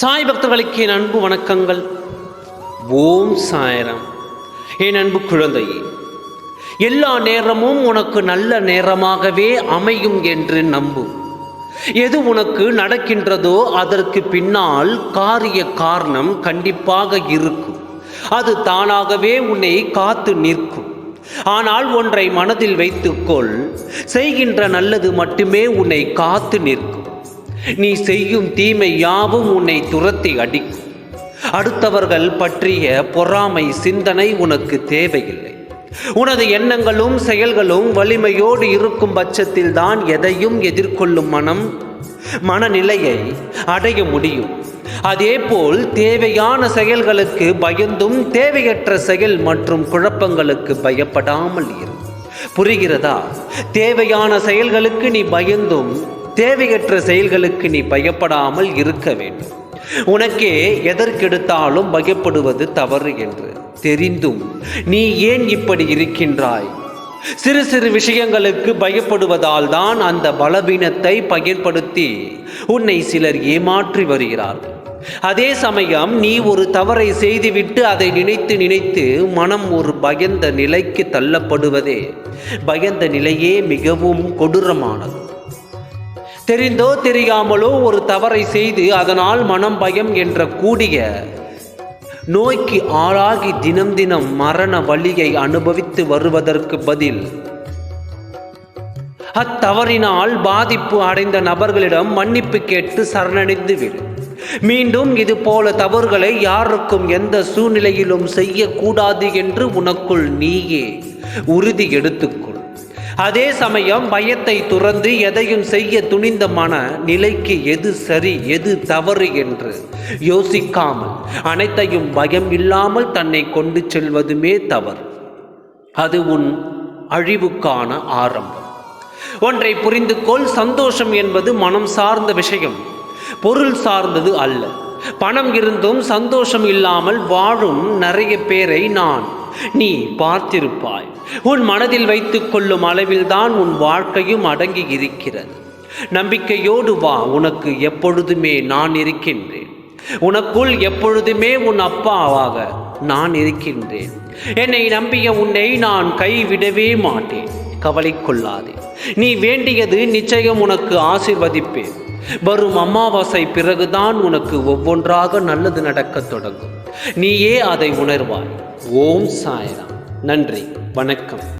சாய் பக்தர்களுக்கு என் அன்பு வணக்கங்கள். ஓம் சாயரம். என் அன்பு குழந்தையே எல்லா நேரமும் உனக்கு நல்ல நேரமாகவே அமையும் என்று நம்பு. எது உனக்கு நடக்கின்றதோ அதற்கு பின்னால் காரிய காரணம் கண்டிப்பாக இருக்கும். அது தானாகவே உன்னை காத்து நிற்கும். ஆனால் ஒன்றை மனதில் வைத்துக்கொள் செய்கின்ற நல்லது மட்டுமே உன்னை காத்து நிற்கும். நீ செய்யும் தீமை யாவும் உன்னை துரத்தி அடிக்கும். அடுத்தவர்கள் பற்றிய பொறாமை சிந்தனை உனக்கு தேவையில்லை. உனது எண்ணங்களும் செயல்களும் வலிமையோடு இருக்கும் பட்சத்தில் தான் எதையும் எதிர்கொள்ளும் மனம் மனநிலையை அடைய முடியும். அதேபோல் தேவையான செயல்களுக்கு பயந்தும் தேவையற்ற செயல் மற்றும் குழப்பங்களுக்கு பயப்படாமல் இரு. புரிகிறதா? தேவையான செயல்களுக்கு நீ பயந்தும் தேவையற்ற செயல்களுக்கு நீ பயப்படாமல் இருக்க வேண்டும். உனக்கே எதற்கெடுத்தாலும் பயப்படுவது தவறு என்று தெரிந்தும் நீ ஏன் இப்படி இருக்கின்றாய்? சிறு சிறு விஷயங்களுக்கு பயப்படுவதால் தான் அந்த பலவீனத்தை பயன்படுத்தி உன்னை சிலர் ஏமாற்றி வருகிறார்கள். அதே சமயம் நீ ஒரு தவறை செய்துவிட்டு அதை நினைத்து நினைத்து மனம் ஒரு பயந்த நிலைக்கு தள்ளப்படுவதே பயந்த நிலையே மிகவும் கொடூரமானது. தெரிந்தோ தெரியாமலோ ஒரு தவறை செய்து அதனால் மனம் பயம் என்ற கூடிய நோய்க்கு ஆளாகி தினம் தினம் மரண வழியை அனுபவித்து வருவதற்கு பதில். அத்தவறினால் பாதிப்பு அடைந்த நபர்களிடம் மன்னிப்பு கேட்டு சரணடைந்து மீண்டும் இது போல தவறுகளை யாருக்கும் எந்த சூழ்நிலையிலும் செய்யக்கூடாது என்று உனக்குள் நீயே உறுதி எடுத்துக்கொள். அதே சமயம் பயத்தை துறந்து எதையும் செய்ய துணிந்த மன நிலைக்கு எது சரி எது தவறு என்று யோசிக்காமல் அனைத்தையும் பயம் இல்லாமல் தன்னை கொண்டு செல்வதுமே தவறு. அது உன் அழிவுக்கான ஆரம்பம். ஒன்றை புரிந்து கொள் சந்தோஷம் என்பது மனம் சார்ந்த விஷயம் பொருள் சார்ந்தது அல்ல. பணம் இருந்தும் சந்தோஷம் இல்லாமல் வாழும் நிறைய பேரை நான் நீ பார்த்திருப்பாய். உன் மனதில் வைத்துக் கொள்ளும் அளவில்தான் உன் வாழ்க்கையும் அடங்கி இருக்கிறது. நம்பிக்கையோடு வா உனக்கு எப்பொழுதுமே நான் இருக்கின்றேன். உனக்குள் எப்பொழுதுமே உன் அப்பாவாக நான் இருக்கின்றேன். என்னை நம்பிய உன்னை நான் கைவிடவே மாட்டேன். கவலை கொள்ளாதே. நீ வேண்டியது நிச்சயம் உனக்கு ஆசிர்வதிப்பேன். வரும் அமாவாசை பிறகுதான் உனக்கு ஒவ்வொன்றாக நல்லது நடக்கத் தொடங்கும். நீயே அதை உணர்வாய். ஓம் சாய்ராம். நன்றி. வணக்கம்.